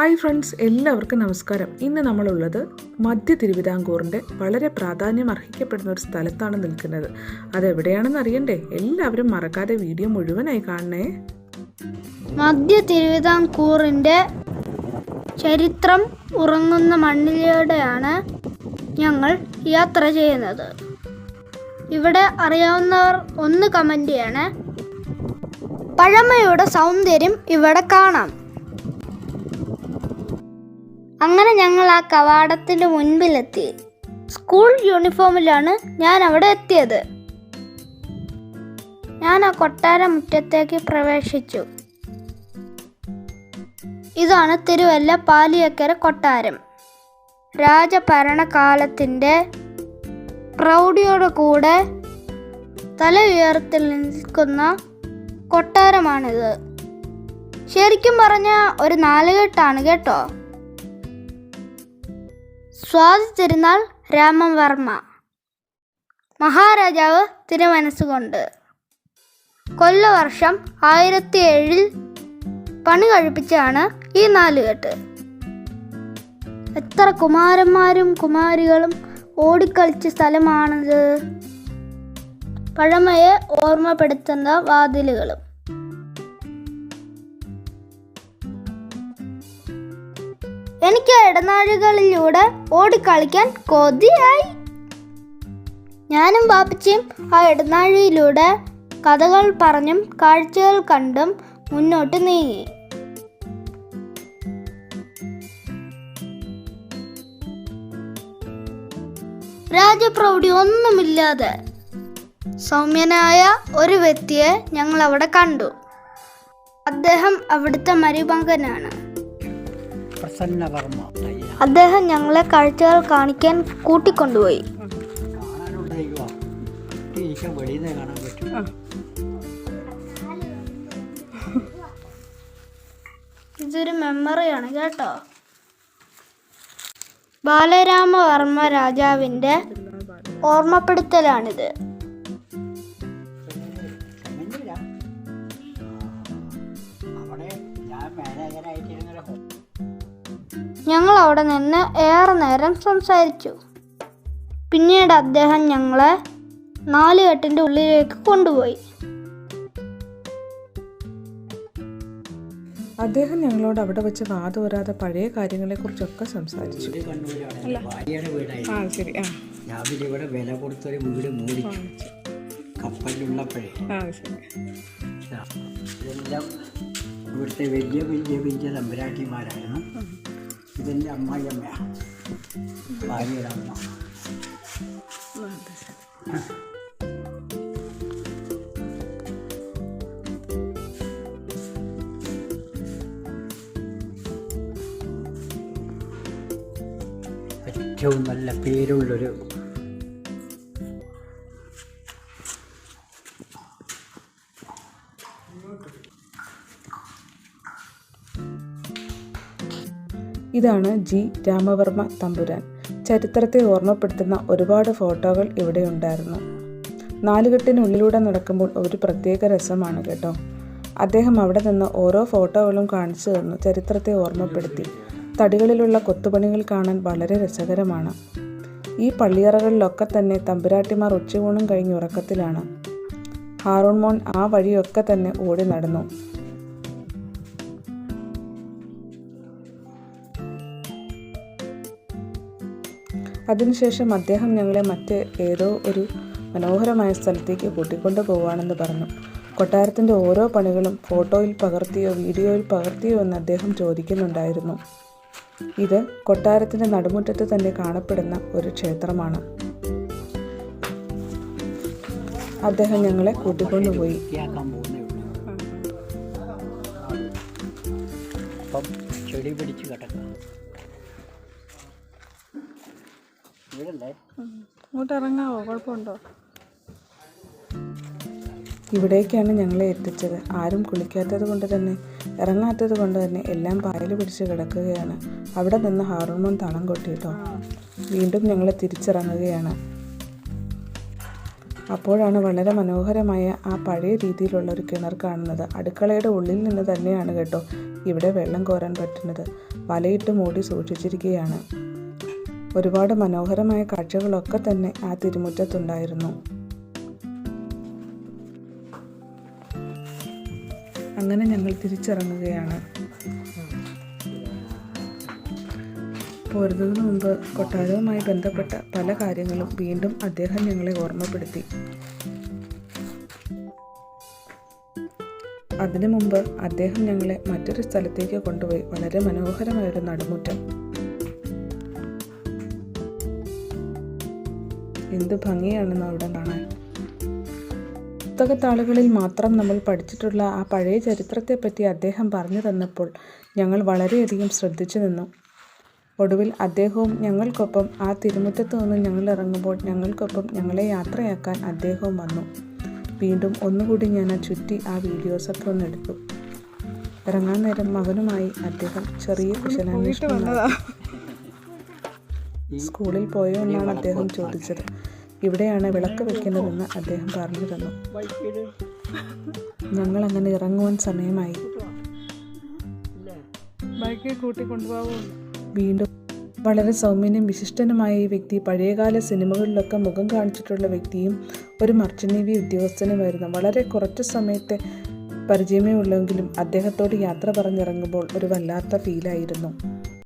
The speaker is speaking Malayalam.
ഹായ് ഫ്രണ്ട്സ് എല്ലാവർക്കും നമസ്കാരം. ഇന്ന് നമ്മളുള്ളത് മധ്യ തിരുവിതാംകൂറിന്റെ വളരെ പ്രാധാന്യം അർഹിക്കപ്പെടുന്ന ഒരു സ്ഥലത്താണ് നിൽക്കുന്നത്. അതെവിടെയാണെന്ന് അറിയണ്ടേ? എല്ലാവരും മറക്കാതെ വീഡിയോ മുഴുവനായി കാണണേ. മധ്യ തിരുവിതാംകൂറിന്റെ ചരിത്രം ഉറങ്ങുന്ന മണ്ണിലൂടെയാണ് ഞങ്ങൾ യാത്ര ചെയ്യുന്നത്. ഇവിടെ അറിയാവുന്നവർ ഒന്ന് കമന്റ് ചെയ്യണേ. പഴമയുടെ സൗന്ദര്യം ഇവിടെ കാണാം. അങ്ങനെ ഞങ്ങൾ ആ കവാടത്തിന് മുൻപിലെത്തി. സ്കൂൾ യൂണിഫോമിലാണ് ഞാൻ അവിടെ എത്തിയത്. ഞാൻ ആ കൊട്ടാര മുറ്റത്തേക്ക് പ്രവേശിച്ചു. ഇതാണ് തിരുവല്ല പാലിയക്കര കൊട്ടാരം. രാജഭരണകാലത്തിന്റെ പ്രൗഢിയോട് കൂടെ തല ഉയർത്തിൽ നിൽക്കുന്ന കൊട്ടാരമാണിത്. ശരിക്കും പറഞ്ഞ ഒരു നാലുകെട്ടാണ് കേട്ടോ? സ്വാതി തിരുനാൾ രാമവർമ്മ. മഹാരാജാവ് തിരുമനസ്സുകൊണ്ട്. കൊല്ലവർഷം ആയിരത്തി ഏഴിൽ പണി കഴിപ്പിച്ചാണ് ഈ നാലുകെട്ട് എത്ര കുമാരന്മാരും കുമാരികളും ഓടിക്കളിച്ച സ്ഥലമാണിത്. പഴമയെ ഓർമ്മപ്പെടുത്തുന്ന വാതിലുകളും. എനിക്ക് ഇടനാഴികളിലൂടെ ഓടിക്കളിക്കാൻ കൊതിയായി. ഞാനും ബാപ്പച്ചിയും ആ ഇടനാഴിയിലൂടെ കഥകൾ പറഞ്ഞും കാഴ്ചകൾ കണ്ടും മുന്നോട്ട് നീങ്ങി. രാജപ്രൗഢി ഒന്നുമില്ലാതെ സൗമ്യനായ ഒരു വ്യക്തിയെ ഞങ്ങൾ അവിടെ കണ്ടു. അദ്ദേഹം അവിടുത്തെ മരുമകനാണ്. പ്രസന്നവർമ്മ. വർമ്മ അദ്ദേഹം ഞങ്ങളെ കാഴ്ചകൾ കാണിക്കാൻ കൂട്ടിക്കൊണ്ടുപോയി. ഇതൊരു മെമ്മറിയാണ് കേട്ടോ? ബാലരാമവർമ്മ രാജാവിന്റെ ഓർമ്മപ്പെടുത്തലാണിത്. അവിടെ ഞാൻ മാനേജറായിട്ടിരുന്നൊരു ഞങ്ങൾ അവിടെ നിന്ന് ഏറെ നേരം സംസാരിച്ചു. പിന്നീട് അദ്ദേഹം ഞങ്ങളെ നാലുകെട്ടിന്റെ ഉള്ളിലേക്ക് കൊണ്ടുപോയി. അദ്ദേഹം ഞങ്ങളോട് അവിടെ വെച്ച് വാതുവരാതെ പഴയ കാര്യങ്ങളെക്കുറിച്ചൊക്കെ സംസാരിച്ചു. ശരി. ആ. രാവിലെ ഇവിടെ വില കൊടുത്തൊരു വീട് മേടിച്ചു കപ്പലിലുള്ളപ്പോഴേ ശരി. ഇതാ, ഇതെല്ലാം ഇവിടുത്തെ വലിയ വലിയ വലിയ തമ്പുരാട്ടിമാരായിരുന്നു ഇതെന്റെ അമ്മായിയമ്മയാണ് ഭാര്യയുടെ അമ്മ. ഏറ്റവും നല്ല പേരുള്ളൊരു ഇതാണ് ജി രാമവർമ്മ തമ്പുരാൻ. ചരിത്രത്തെ ഓർമ്മപ്പെടുത്തുന്ന ഒരുപാട് ഫോട്ടോകൾ ഇവിടെ ഉണ്ടായിരുന്നു. നാലുകെട്ടിനുള്ളിലൂടെ നടക്കുമ്പോൾ ഒരു പ്രത്യേക രസമാണ് കേട്ടോ. അദ്ദേഹം അവിടെ നിന്ന് ഓരോ ഫോട്ടോകളും കാണിച്ചു തന്നു ചരിത്രത്തെ ഓർമ്മപ്പെടുത്തി. തടികളിലുള്ള കൊത്തുപണികൾ കാണാൻ വളരെ രസകരമാണ്. ഈ പള്ളിയറകളിലൊക്കെ തന്നെ തമ്പുരാട്ടിമാർ ഉച്ചയൂണും കഴിഞ്ഞ് ഉറക്കത്തിലാണ്. ഹാറൂൺ മോൻ ആ വഴിയൊക്കെ തന്നെ ഓടി നടന്നു. അതിനുശേഷം അദ്ദേഹം ഞങ്ങളെ മറ്റ് ഏതോ ഒരു മനോഹരമായ സ്ഥലത്തേക്ക് കൂട്ടിക്കൊണ്ടു പോവാണെന്ന് പറഞ്ഞു. കൊട്ടാരത്തിന്റെ ഓരോ പണികളും ഫോട്ടോയിൽ പകർത്തിയോ വീഡിയോയിൽ പകർത്തിയോ എന്ന് അദ്ദേഹം ചോദിക്കുന്നുണ്ടായിരുന്നു. ഇത് കൊട്ടാരത്തിന്റെ നടുമുറ്റത്ത് തന്നെ കാണപ്പെടുന്ന ഒരു ക്ഷേത്രമാണ്. അദ്ദേഹം ഞങ്ങളെ കൂട്ടിക്കൊണ്ടുപോയി ചെടി പിടിച്ച് കിടക്കാം. ഇവിടല്ലേ അങ്ങോട്ട് ഇറങ്ങാവോ കുഴപ്പമുണ്ടോ? ഇവിടേക്കാണ് ഞങ്ങളെ എത്തിച്ചത്. ആരും കുളിക്കാത്തത് കൊണ്ട് തന്നെ ഇറങ്ങാത്തത് കൊണ്ട് തന്നെ എല്ലാം പായൽ പിടിച്ച് കിടക്കുകയാണ്. അവിടെ നിന്ന് ഹാർമോൺ തളം കൊട്ടിയിട്ടോ വീണ്ടും ഞങ്ങൾ തിരിച്ചിറങ്ങുകയാണ്. അപ്പോഴാണ് വളരെ മനോഹരമായ ആ പഴയ രീതിയിലുള്ള ഒരു കിണർ കാണുന്നത്. അടുക്കളയുടെ ഉള്ളിൽ നിന്ന് തന്നെയാണ് കേട്ടോ ഇവിടെ വെള്ളം കോരാൻ പറ്റുന്നത്. വലയിട്ട് മൂടി സൂക്ഷിച്ചിരിക്കുകയാണ്. ഒരുപാട് മനോഹരമായ കാഴ്ചകളൊക്കെ തന്നെ ആ തിരുമുറ്റത്തുണ്ടായിരുന്നു. അങ്ങനെ ഞങ്ങൾ തിരിച്ചിറങ്ങുകയാണ്. പോരുന്നതിന് മുമ്പ് കൊട്ടാരവുമായി ബന്ധപ്പെട്ട പല കാര്യങ്ങളും വീണ്ടും അദ്ദേഹം ഞങ്ങളെ ഓർമ്മപ്പെടുത്തി. അതിനു മുമ്പ് അദ്ദേഹം ഞങ്ങളെ മറ്റൊരു സ്ഥലത്തേക്ക് കൊണ്ടുപോയി വളരെ മനോഹരമായൊരു നടുമുറ്റം. എന്ത് ഭംഗിയാണെന്ന് അവിടെ കാണാൻ. പുസ്തകത്താളുകളിൽ മാത്രം നമ്മൾ പഠിച്ചിട്ടുള്ള ആ പഴയ ചരിത്രത്തെപ്പറ്റി അദ്ദേഹം പറഞ്ഞു തന്നപ്പോൾ ഞങ്ങൾ വളരെയധികം ശ്രദ്ധിച്ചു നിന്നു. ഒടുവിൽ അദ്ദേഹവും ഞങ്ങൾക്കൊപ്പം ആ തിരുമുറ്റത്ത് നിന്ന് ഞങ്ങൾ ഇറങ്ങുമ്പോൾ ഞങ്ങൾക്കൊപ്പം ഞങ്ങളെ യാത്രയാക്കാൻ അദ്ദേഹവും വന്നു. വീണ്ടും ഒന്നുകൂടി ഞാൻ ആ ചുറ്റി ആ വീഡിയോസൊക്കെ ഒന്ന് എടുത്തു. ഇറങ്ങാൻ നേരം മകനുമായി അദ്ദേഹം ചെറിയ കുശലാന്വേഷണം. സ്കൂളിൽ പോയോ എന്നാണ് അദ്ദേഹം ചോദിച്ചത്. ഇവിടെയാണ് വിളക്ക് വെക്കുന്നതെന്ന് അദ്ദേഹം പറഞ്ഞു തന്നു. ഞങ്ങൾ അങ്ങനെ ഇറങ്ങുവാൻ സമയമായി. വീണ്ടും വളരെ സൗമ്യനും വിശിഷ്ടനുമായ ഈ വ്യക്തി പഴയകാല സിനിമകളിലൊക്കെ മുഖം കാണിച്ചിട്ടുള്ള വ്യക്തിയും ഒരു മർച്ചനേവി നേവി ഉദ്യോഗസ്ഥനുമായിരുന്നു. വളരെ കുറച്ച് സമയത്തെ പരിചയമേ ഉള്ളെങ്കിലും അദ്ദേഹത്തോട് യാത്ര പറഞ്ഞിറങ്ങുമ്പോൾ ഒരു വല്ലാത്ത ഫീലായിരുന്നു